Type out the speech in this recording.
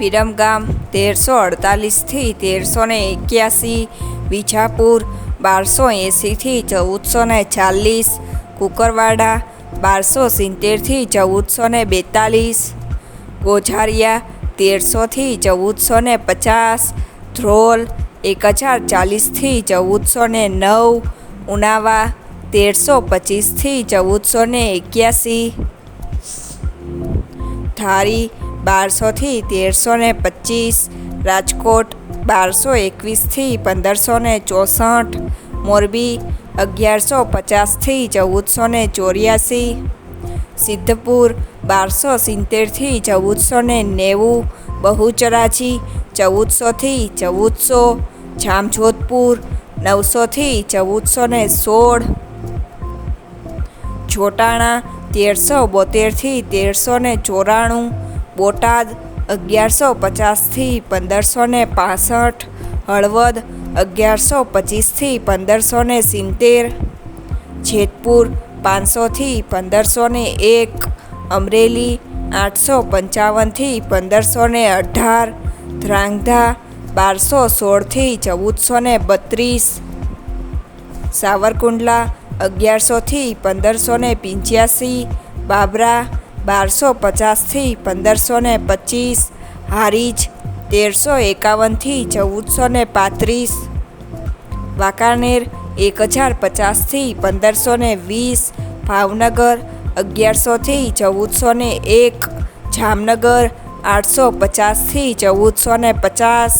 વિરમગામ તેરસો અડતાલીસથી તેરસો ને એક્યાસી, વિજાપુર બારસો એંસીથી ચૌદસો ને ચાલીસ, કુકરવાડા બારસો સિત્તેરથી ચૌદસો ને બેતાલીસ, ગોઝારિયા તેરસોથી ચૌદસો ને પચાસ, ધ્રોલ એક હજાર ચાલીસથી ચૌદસો ને નવ, ઉનાવા તેરસો પચીસથી ચૌદસો ને એક્યાસી, ધારી બારસોથી તેરસો ને પચીસ, રાજકોટ બારસો એકવીસથી પંદરસો ને ચોસઠ, મોરબી અગિયારસો પચાસથી ચૌદસો ને ચોર્યાસી, સિદ્ધપુર બારસો સિત્તેરથી ચૌદસો ને નેવું, બહુચરાજી ચૌદસોથી ચૌદસો, જામજોધપુર નવસોથી ચૌદસો ને સોળ, જોટાણા તેરસો બોતેરથી તેરસો ને ચોરાણું બોટાદ અગિયારસો પચાસથી પંદરસો ને પાસઠ, હળવદ અગિયારસો પચીસથી પંદરસો ને સિત્તેર, જેતપુર પાંચસોથી પંદરસો ને એક, અમરેલી આઠસો પંચાવનથી પંદરસો ને અઢાર ધ્રાંગધા બારસો સોળથી ચૌદસો ને બત્રીસ, સાવરકુંડલા અગિયારસોથી પંદરસો ને પંચ્યાસી, બાબરા બારસો પચાસથી પંદરસો ને પચીસ, હારીજ તેરસો એકાવનથી ચૌદસો ને પાંત્રીસ, વાંકાનેર એક હજાર પચાસથી પંદરસો ને વીસ, ભાવનગર અગિયારસોથી ચૌદસો ને એક, જામનગર આઠસો પચાસથી ચૌદસો ને પચાસ